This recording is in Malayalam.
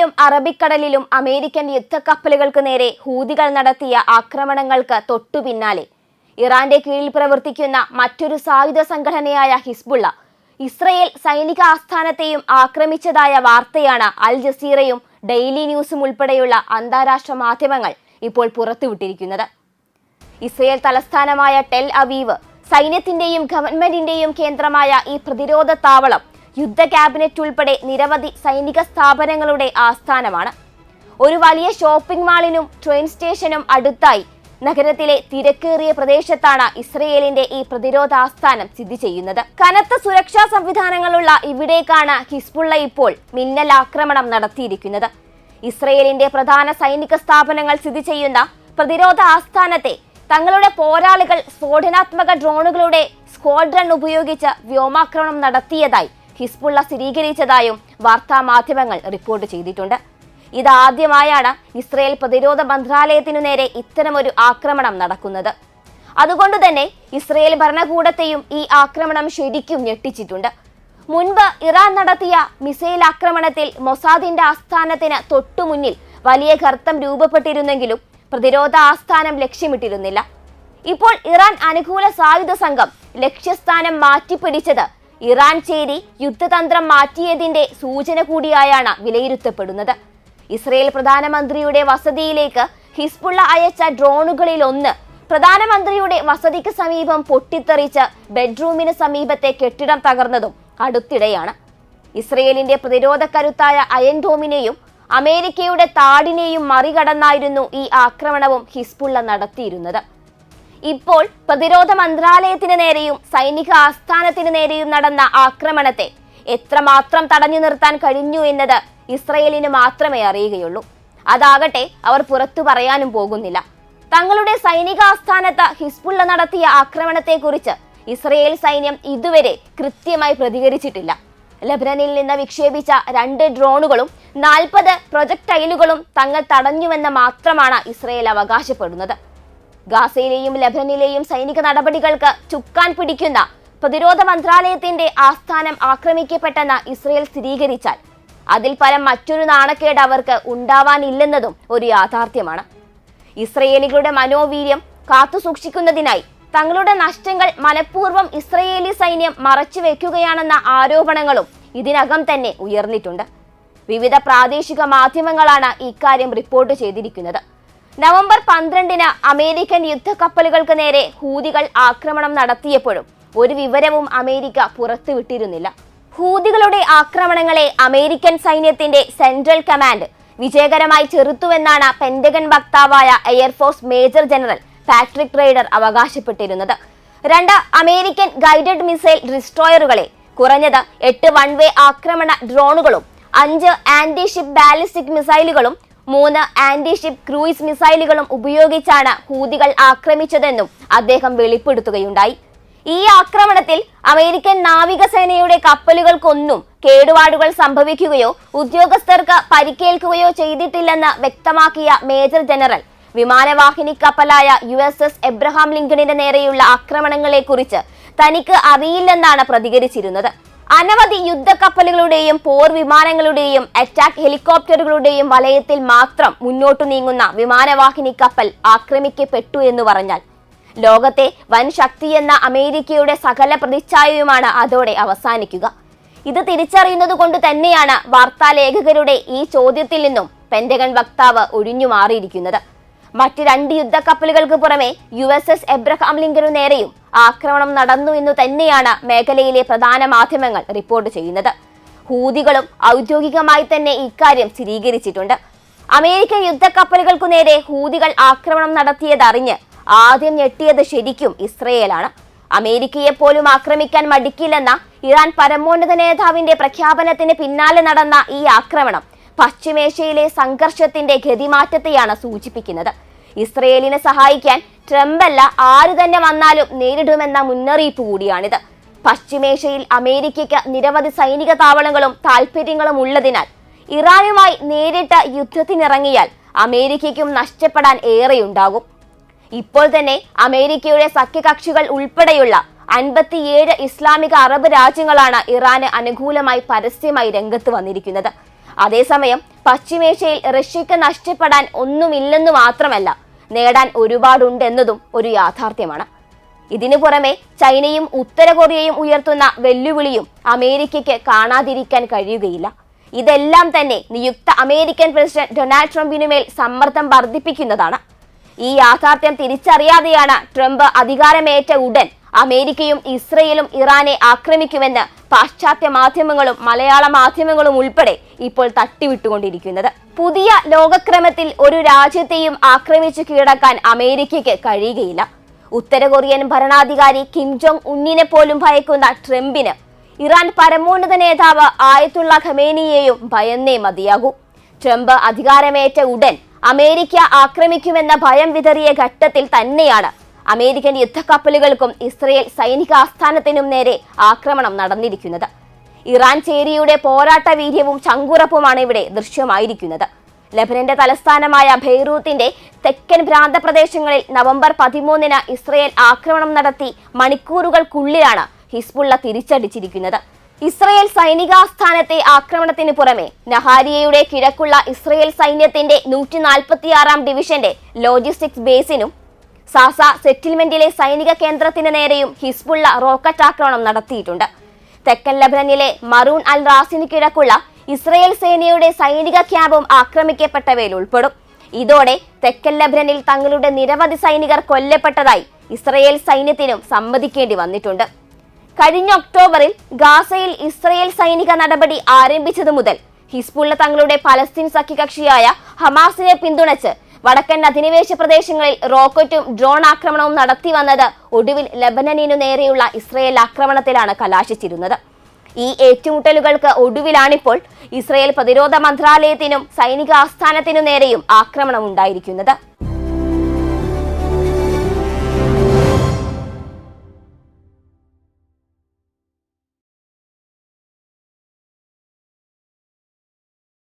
യെമനിലും അറബിക്കടലിലും അമേരിക്കൻ യുദ്ധക്കപ്പലുകൾക്ക് നേരെ ഹൂതികൾ നടത്തിയ ആക്രമണങ്ങൾക്ക് തൊട്ടുപിന്നാലെ ഇറാന്റെ കീഴിൽ പ്രവർത്തിക്കുന്ന മറ്റൊരു സായുധ സംഘടനയായ ഹിസ്ബുള്ള ഇസ്രയേൽ സൈനിക ആസ്ഥാനത്തെയും ആക്രമിച്ചതായ വാർത്തയാണ് അൽ ജസീറയും ഡെയിലി ന്യൂസും ഉൾപ്പെടെയുള്ള അന്താരാഷ്ട്ര മാധ്യമങ്ങൾ ഇപ്പോൾ പുറത്തുവിട്ടിരിക്കുന്നത്. ഇസ്രയേൽ തലസ്ഥാനമായ ടെൽ അവീവ് സൈന്യത്തിന്റെയും ഗവൺമെന്റിന്റെയും കേന്ദ്രമായ ഈ പ്രതിരോധ താവളം യുദ്ധ ക്യാബിനറ്റ് ഉൾപ്പെടെ നിരവധി സൈനിക സ്ഥാപനങ്ങളുടെ ആസ്ഥാനമാണ്. ഒരു വലിയ ഷോപ്പിംഗ് മാളിനും ട്രെയിൻ സ്റ്റേഷനും അടുത്തായി നഗരത്തിലെ തിരക്കേറിയ പ്രദേശത്താണ് ഇസ്രയേലിന്റെ ഈ പ്രതിരോധ ആസ്ഥാനം സ്ഥിതി ചെയ്യുന്നത്. കനത്ത സുരക്ഷാ സംവിധാനങ്ങളുള്ള ഇവിടേക്കാണ് ഹിസ്ബുള്ള ഇപ്പോൾ മിന്നൽ ആക്രമണം നടത്തിയിരിക്കുന്നത്. ഇസ്രയേലിന്റെ പ്രധാന സൈനിക സ്ഥാപനങ്ങൾ സ്ഥിതി ചെയ്യുന്ന പ്രതിരോധ ആസ്ഥാനത്തെ തങ്ങളുടെ പോരാളികൾ സ്ഫോടനാത്മക ഡ്രോണുകളുടെ സ്ക്വാഡ്രൺ ഉപയോഗിച്ച് വ്യോമാക്രമണം നടത്തിയതായി ഹിസ്ബുള്ള സ്ഥിരീകരിച്ചതായും വാർത്താ മാധ്യമങ്ങൾ റിപ്പോർട്ട് ചെയ്തിട്ടുണ്ട്. ഇതാദ്യമായാണ് ഇസ്രയേൽ പ്രതിരോധ മന്ത്രാലയത്തിനു നേരെ ഇത്തരമൊരു ആക്രമണം നടക്കുന്നത്. അതുകൊണ്ട് തന്നെ ഇസ്രയേൽ ഭരണകൂടത്തെയും ഈ ആക്രമണം ശരിക്കും ഞെട്ടിച്ചിട്ടുണ്ട്. മുൻപ് ഇറാൻ നടത്തിയ മിസൈൽ ആക്രമണത്തിൽ മൊസാദിന്റെ ആസ്ഥാനത്തിന് തൊട്ടുമുന്നിൽ വലിയ ഗർത്തം രൂപപ്പെട്ടിരുന്നെങ്കിലും പ്രതിരോധ ആസ്ഥാനം ലക്ഷ്യമിട്ടിരുന്നില്ല. ഇപ്പോൾ ഇറാൻ അനുകൂല സായുധ സംഘം ലക്ഷ്യസ്ഥാനം മാറ്റിപ്പിടിച്ചത് ഇറാൻ ചേരി യുദ്ധതന്ത്രം മാറ്റിയതിന്റെ സൂചന കൂടിയായാണ് വിലയിരുത്തപ്പെടുന്നത്. ഇസ്രയേൽ പ്രധാനമന്ത്രിയുടെ വസതിയിലേക്ക് ഹിസ്ബുള്ള അയച്ച ഡ്രോണുകളിൽ ഒന്ന് പ്രധാനമന്ത്രിയുടെ വസതിക്ക് സമീപം പൊട്ടിത്തെറിച്ച് ബെഡ്റൂമിന് സമീപത്തെ കെട്ടിടം തകർന്നതും അടുത്തിടെയാണ്. ഇസ്രയേലിന്റെ പ്രതിരോധ കരുത്തായ അയൻഡോമിനെയും അമേരിക്കയുടെ താടിനെയും മറികടന്നായിരുന്നു ഈ ആക്രമണവും ഹിസ്ബുള്ള നടത്തിയിരുന്നത്. ഇപ്പോൾ പ്രതിരോധ മന്ത്രാലയത്തിന് നേരെയും സൈനിക ആസ്ഥാനത്തിന് നേരെയും നടന്ന ആക്രമണത്തെ എത്രമാത്രം തടഞ്ഞു നിർത്താൻ കഴിഞ്ഞു എന്നത് ഇസ്രയേലിന് മാത്രമേ അറിയുകയുള്ളൂ. അതാകട്ടെ അവർ പുറത്തു പറയാനും പോകുന്നില്ല. തങ്ങളുടെ സൈനിക ആസ്ഥാനത്ത് ഹിസ്ബുള്ള നടത്തിയ ആക്രമണത്തെക്കുറിച്ച് ഇസ്രയേൽ സൈന്യം ഇതുവരെ കൃത്യമായി പ്രതികരിച്ചിട്ടില്ല. ലബനനിൽ നിന്ന് വിക്ഷേപിച്ച രണ്ട് ഡ്രോണുകളും നാൽപ്പത് പ്രൊജക്ടൈലുകളും തങ്ങൾ തടഞ്ഞുവെന്ന് മാത്രമാണ് ഇസ്രയേൽ അവകാശപ്പെടുന്നത്. ഗാസയിലെയും ലബനനിലെയും സൈനിക നടപടികൾക്ക് ചുക്കാൻ പിടിക്കുന്ന പ്രതിരോധ മന്ത്രാലയത്തിന്റെ ആസ്ഥാനം ആക്രമിക്കപ്പെട്ടെന്ന് ഇസ്രയേൽ സ്ഥിരീകരിച്ചാൽ അതിൽ പരം മറ്റൊരു നാണക്കേട് അവർക്ക് ഉണ്ടാവാനില്ലെന്നതും ഒരു യാഥാർത്ഥ്യമാണ്. ഇസ്രയേലികളുടെ മനോവീര്യം കാത്തുസൂക്ഷിക്കുന്നതിനായി തങ്ങളുടെ നഷ്ടങ്ങൾ മനഃപൂർവം ഇസ്രയേലി സൈന്യം മറച്ചു മറച്ചുവെക്കുകയാണെന്ന ആരോപണങ്ങളും ഇതിനകം തന്നെ ഉയർന്നിട്ടുണ്ട്. വിവിധ പ്രാദേശിക മാധ്യമങ്ങളാണ് ഇക്കാര്യം റിപ്പോർട്ട് ചെയ്തിരിക്കുന്നത്. നവംബർ പന്ത്രണ്ടിന് അമേരിക്കൻ യുദ്ധക്കപ്പലുകൾക്ക് നേരെ ഹൂതികൾ ആക്രമണം നടത്തിയപ്പോഴും ഒരു വിവരവും അമേരിക്ക പുറത്തുവിട്ടിരുന്നില്ല. ഹൂതികളുടെ ആക്രമണങ്ങളെ അമേരിക്കൻ സൈന്യത്തിന്റെ സെൻട്രൽ കമാൻഡ് വിജയകരമായി ചെറുത്തുവെന്നാണ് Pentagon വക്താവായ air force major general Patrick Ryder അവകാശപ്പെട്ടിരുന്നത്. രണ്ട് അമേരിക്കൻ ഗൈഡഡ് മിസൈൽ ഡിസ്ട്രോയറുകളെ കുറഞ്ഞത് എട്ട് വൺ വേ ആക്രമണ ഡ്രോണുകളും അഞ്ച് ആന്റി ഷിപ്പ് ബാലിസ്റ്റിക് മിസൈലുകളും മൂന്ന് ആന്റി ഷിപ്പ് ക്രൂയിസ് മിസൈലുകളും ഉപയോഗിച്ചാണ് ഹൂതികൾ ആക്രമിച്ചതെന്നും അദ്ദേഹം വെളിപ്പെടുത്തുകയുണ്ടായി. ഈ ആക്രമണത്തിൽ അമേരിക്കൻ നാവികസേനയുടെ കപ്പലുകൾക്കൊന്നും കേടുപാടുകൾ സംഭവിക്കുകയോ ഉദ്യോഗസ്ഥർക്ക് പരിക്കേൽക്കുകയോ ചെയ്തിട്ടില്ലെന്ന് വ്യക്തമാക്കിയ മേജർ ജനറൽ. വിമാനവാഹിനി കപ്പലായ യു എസ് എസ് എബ്രഹാം ലിങ്കണിന്റെ നേരെയുള്ള ആക്രമണങ്ങളെക്കുറിച്ച് തനിക്ക് അറിയില്ലെന്നാണ് പ്രതികരിച്ചിരുന്നത്. അനവധി യുദ്ധക്കപ്പലുകളുടെയും പോർ വിമാനങ്ങളുടെയും അറ്റാക്ക് ഹെലികോപ്റ്ററുകളുടെയും വലയത്തിൽ മാത്രം മുന്നോട്ടു നീങ്ങുന്ന വിമാനവാഹിനി കപ്പൽ ആക്രമിക്കപ്പെട്ടു എന്ന് പറഞ്ഞാൽ ലോകത്തെ വൻ ശക്തിയെന്ന അമേരിക്കയുടെ സകല പ്രതിച്ഛായയുമാണ് അതോടെ അവസാനിക്കുക. ഇത് തിരിച്ചറിയുന്നത് കൊണ്ട് തന്നെയാണ് വാർത്താലേഖകരുടെ ഈ ചോദ്യത്തിൽ നിന്നും പെന്റഗൺ വക്താവ് ഒഴിഞ്ഞു മാറിയിരിക്കുന്നത്. മറ്റ് രണ്ട് യുദ്ധക്കപ്പലുകൾക്ക് പുറമെ യു എസ് എസ് എബ്രഹാം ലിങ്കനു നേരെയും ആക്രമണം നടന്നു എന്ന് തന്നെയാണ് മേഖലയിലെ പ്രധാന മാധ്യമങ്ങൾ റിപ്പോർട്ട് ചെയ്യുന്നത്. ഹൂതികളും ഔദ്യോഗികമായി തന്നെ ഇക്കാര്യം സ്ഥിരീകരിച്ചിട്ടുണ്ട്. അമേരിക്കൻ യുദ്ധക്കപ്പലുകൾക്കു നേരെ ഹൂതികൾ ആക്രമണം നടത്തിയതറിഞ്ഞ് ആദ്യം ഞെട്ടിയത് ശരിക്കും ഇസ്രയേലാണ്. അമേരിക്കയെ പോലും ആക്രമിക്കാൻ മടിക്കില്ലെന്ന ഇറാൻ പരമോന്നത നേതാവിന്റെ പ്രഖ്യാപനത്തിന് പിന്നാലെ നടന്ന ഈ ആക്രമണം പശ്ചിമേഷ്യയിലെ സംഘർഷത്തിന്റെ ഗതിമാറ്റത്തെയാണ് സൂചിപ്പിക്കുന്നത്. ഇസ്രയേലിനെ സഹായിക്കാൻ ട്രംപല്ല ആര് തന്നെ വന്നാലും നേരിടുമെന്ന മുന്നറിയിപ്പ് കൂടിയാണിത്. പശ്ചിമേഷ്യയിൽ അമേരിക്കയ്ക്ക് നിരവധി സൈനിക താവളങ്ങളും താൽപര്യങ്ങളും ഉള്ളതിനാൽ ഇറാനുമായി നേരിട്ട് യുദ്ധത്തിനിറങ്ങിയാൽ അമേരിക്കയ്ക്കും നഷ്ടപ്പെടാൻ ഏറെയുണ്ടാകും. ഇപ്പോൾ തന്നെ അമേരിക്കയുടെ സഖ്യകക്ഷികൾ ഉൾപ്പെടെയുള്ള അൻപത്തിയേഴ് ഇസ്ലാമിക അറബ് രാജ്യങ്ങളാണ് ഇറാന് അനുകൂലമായി പരസ്യമായി രംഗത്ത് വന്നിരിക്കുന്നത്. അതേസമയം പശ്ചിമേഷ്യയിൽ റഷ്യക്ക് നഷ്ടപ്പെടാൻ ഒന്നുമില്ലെന്ന് മാത്രമല്ല നേടാൻ ഒരുപാടുണ്ടെന്നതും ഒരു യാഥാർത്ഥ്യമാണ്. ഇതിനു പുറമെ ചൈനയും ഉത്തര കൊറിയയും ഉയർത്തുന്ന വെല്ലുവിളിയും അമേരിക്കയ്ക്ക് കാണാതിരിക്കാൻ കഴിയുകയില്ല. ഇതെല്ലാം തന്നെ നിയുക്ത അമേരിക്കൻ പ്രസിഡന്റ് ഡൊണാൾഡ് ട്രംപിനുമേൽ സമ്മർദ്ദം വർദ്ധിപ്പിക്കുന്നതാണ്. ഈ യാഥാർത്ഥ്യം തിരിച്ചറിയാതെയാണ് ട്രംപ് അധികാരമേറ്റ ഉടൻ അമേരിക്കയും ഇസ്രയേലും ഇറാനെ ആക്രമിക്കുമെന്ന് പാശ്ചാത്യ മാധ്യമങ്ങളും മലയാള മാധ്യമങ്ങളും ഉൾപ്പെടെ ഇപ്പോൾ തട്ടിവിട്ടുകൊണ്ടിരിക്കുന്നത്. പുതിയ ലോകക്രമത്തിൽ ഒരു രാജ്യത്തെയും ആക്രമിച്ചു കീഴടക്കാൻ അമേരിക്കയ്ക്ക് കഴിയുകയില്ല. ഉത്തര കൊറിയൻ ഭരണാധികാരി കിം ജോങ് ഉന്നിനെ പോലും ഭയക്കുന്ന ട്രംപിന് ഇറാൻ പരമോന്നത നേതാവ് ആയത്തുള്ള ഖമേനിയെയും ഭയന്നേ മതിയാകൂ. ട്രംപ് അധികാരമേറ്റ ഉടൻ അമേരിക്ക ആക്രമിക്കുമെന്ന ഭയം വിതറിയ ഘട്ടത്തിൽ തന്നെയാണ് അമേരിക്കൻ യുദ്ധക്കപ്പലുകൾക്കും ഇസ്രയേൽ സൈനിക ആസ്ഥാനത്തിനും നേരെ ആക്രമണം നടന്നിരിക്കുന്നത്. ഇറാൻ ചേരിയുടെ പോരാട്ട വീര്യവും ചങ്കുറപ്പുമാണ് ഇവിടെ ദൃശ്യമായിരിക്കുന്നത്. ലബനന്റെ തലസ്ഥാനമായ ബെയ്റൂത്തിന്റെ തെക്കൻ പ്രാന്തപ്രദേശങ്ങളിൽ നവംബർ പതിമൂന്നിന് ഇസ്രയേൽ ആക്രമണം നടത്തി മണിക്കൂറുകൾക്കുള്ളിലാണ് ഹിസ്ബുള്ള തിരിച്ചടിച്ചിരിക്കുന്നത്. ഇസ്രയേൽ സൈനികാസ്ഥാനത്തെ ആക്രമണത്തിന് പുറമെ നഹാരിയയുടെ കിഴക്കുള്ള ഇസ്രയേൽ സൈന്യത്തിന്റെ നൂറ്റി നാൽപ്പത്തിയാറാം ഡിവിഷന്റെ ലോജിസ്റ്റിക്സ് ബേസിനും സാസ സെറ്റിൽമെന്റിലെ സൈനിക കേന്ദ്രത്തിന് നേരെയും ഹിസ്ബുള്ള റോക്കറ്റ് ആക്രമണം നടത്തിയിട്ടുണ്ട്. തെക്കൻ ലബനനിലെ മറൂൺ അൽ റാസിന് കിഴക്കുള്ള ഇസ്രയേൽ സേനയുടെ സൈനിക ക്യാമ്പും ആക്രമിക്കപ്പെട്ടവയിൽ ഉൾപ്പെടും. ഇതോടെ തെക്കൻ ലബനനിൽ തങ്ങളുടെ നിരവധി സൈനികർ കൊല്ലപ്പെട്ടതായി ഇസ്രയേൽ സൈന്യത്തിനും സമ്മതിക്കേണ്ടി വന്നിട്ടുണ്ട്. കഴിഞ്ഞ ഒക്ടോബറിൽ ഗാസയിൽ ഇസ്രയേൽ സൈനിക നടപടി ആരംഭിച്ചതു മുതൽ ഹിസ്ബുള്ള തങ്ങളുടെ പലസ്തീൻ സഖ്യകക്ഷിയായ ഹമാസിനെ പിന്തുണച്ച് വടക്കൻ അധിനിവേശ പ്രദേശങ്ങളിൽ റോക്കറ്റും ഡ്രോൺ ആക്രമണവും നടത്തി വന്നത് ഒടുവിൽ ലബനനിനു നേരെയുള്ള ഇസ്രയേൽ ആക്രമണത്തിലാണ് കലാശിച്ചിരുന്നത്. ഈ ഏറ്റുമുട്ടലുകൾക്ക് ഒടുവിലാണിപ്പോൾ ഇസ്രയേൽ പ്രതിരോധ മന്ത്രാലയത്തിനും സൈനിക ആസ്ഥാനത്തിനു നേരെയും ആക്രമണം ഉണ്ടായിരിക്കുന്നത്